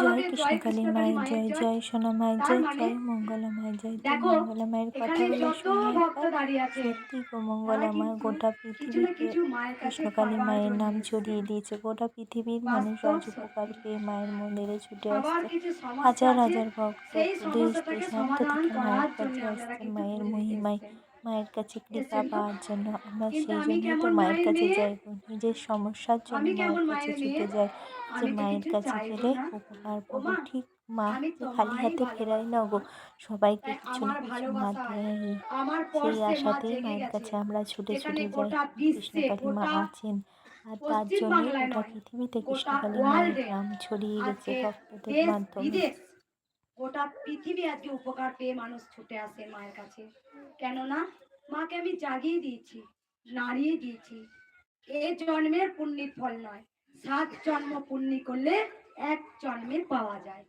জয় কালী কৃষ্ণকালী মায়ের জয় জয় সোনা মায়ের জয় মানে জয় মঙ্গলা মায়ের জয় মঙ্গলা মায়ের কথাগুলো শুনে আছে সত্যি গো মঙ্গলা মা গোটা পৃথিবীকে কৃষ্ণকালী মায়ের নাম ছড়িয়ে দিয়েছে। গোটা পৃথিবীর মানুষ আজ উপকার পেয়ে মায়ের মন্দিরে ছুটে আসছে। হাজার হাজার ভক্ত দেশ দেশান্ত থেকে মায়ের কাছে আসছে মায়ের মহিমায়। মায়ের কাছে কৃপা পাওয়ার জন্য আমরা সেই জন্য তো মায়ের কাছে যাই নিজের সমস্যার জন্য মায়ের কাছে ছুটে যাই যে মায়ের কাছে গেলে। উপকার পাবো ঠিক মা খালি হাতে ফেরাই না গো। সবাইকে কিছু না কিছু মা দেয় সেই আশাতেই মায়ের কাছে আমরা ছুটে ছুটে যাই। কৃষ্ণকালী মা আছেন আর তার জন্যই গোটা পৃথিবীতে কৃষ্ণকালী মায়ের নাম ছড়িয়ে গেছে ভক্তদের মাধ্যমে। গোটা পৃথিবী আজকে উপকার পেয়ে মানুষ ছুটে আসে মায়ের কাছে। কেননা, মাকে আমি জাগিয়ে দিয়েছি, নাড়িয়ে দিয়েছি। এ জন্মের পুণ্যের ফল নয়, সাত জন্ম পুণ্যি করলে এক জন্মে পাওয়া যায়।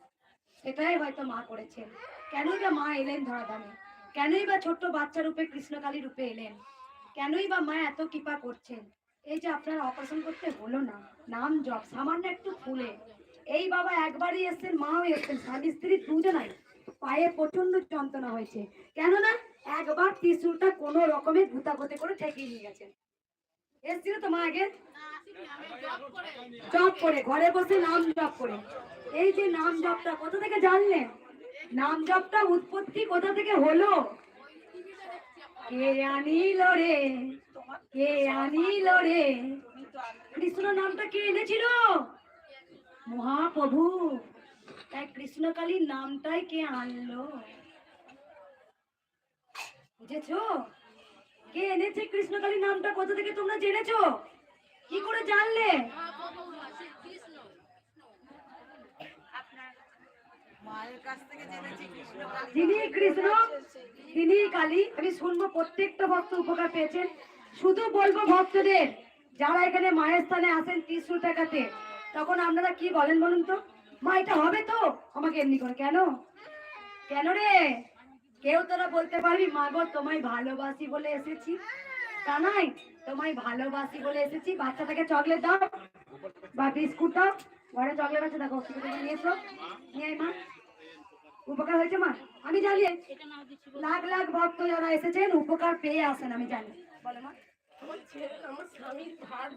সেটাই হয়তো মা করেছেন। কেনই বা মা এলেন ধরাধামে? কেনই বা ছোট্ট বাচ্চা রূপে, কৃষ্ণকালী রূপে এলেন? কেনই বা মা এত কৃপা করছেন? এই যে আপনার অপারেশন করতে হলো না, নাম জপ, সামান্য একটু ফুলে। এই বাবা একবারই এসেছেন, মাও এসেছেন, স্বামী, স্ত্রী দুজনাই। পায়ে প্রচণ্ড যন্ত্রণা হয়েছে। কেননা একবার ত্রিশুলটা কোনো রকমের গুতাগতে করে ঠেকিয়ে নিয়ে গেছেন এসেছিল তো মা আগে? জপ করে, ঘরে বসে নাম জপ করে। এই যে নাম জপটা কোথা থেকে জানলেন? নাম জপটা উৎপত্তি কোথা থেকে হলো? কে আনিল রে? কে আনিল রে? কৃষ্ণ নামটা কে এনেছিল? মহাপ্রভু তাই কৃষ্ণকালীর নামটাই কে আনলো? বুঝেছ? কে এনেছে কৃষ্ণকালীর নামটা? কোথা থেকে তোমরা জেনেছো? কি করে জানলে? যিনি কৃষ্ণ তিনি কালী। আমি শুনব প্রত্যেকটা ভক্ত উপকার পেয়েছেন। শুধু বলব ভক্তদের যারা এখানে মায়ের স্থানে আসেন ত্রিশুল টাকাতে তখন আপনারা কি বলেন বলুন তো? মা এটা হবে তো? আমাকে এমনি করে কেন? কেন রে? কেউ তোরা বলতে পারবি মা গো তোমায় ভালোবাসি বলে এসেছি। তা নাই তোমায় ভালোবাসি বলে এসেছি। বাচ্চাটাকে চকলেট দাও বা বিস্কুট দাও। ঘরে চকলেট আছে দেখো নিয়ে এসো। নিয়ে মা। উপকার হয়েছে মা? আমি জানি। লাখ লাখ ভক্ত যারা এসেছেন উপকার পেয়ে আসেন আমি জানি। বলো মা। আমার ছেলে আমার স্বামীর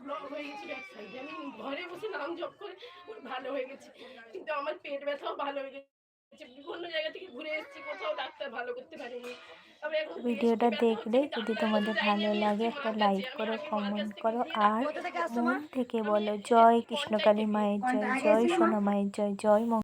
ব্লক হয়ে গেছিল এক সাইডে আমি ঘরে বসে নাম জপ করে ওর ভালো হয়ে গেছে। কিন্তু আমার পেট ব্যথাও ভালো হয়ে গেছে। বিভিন্ন জায়গা থেকে ঘুরে এসেছি কোথাও ডাক্তার ভালো করতে পারেনি। তবে এখন ভিডিওটা দেখলে যদি তোমাদের ভালো লাগে একটা লাইক করো কমেন্ট করো। আর থেকে মন থেকে বলো জয় কৃষ্ণকালী মায়ের জয় জয় সোনা মায়ের জয় জয়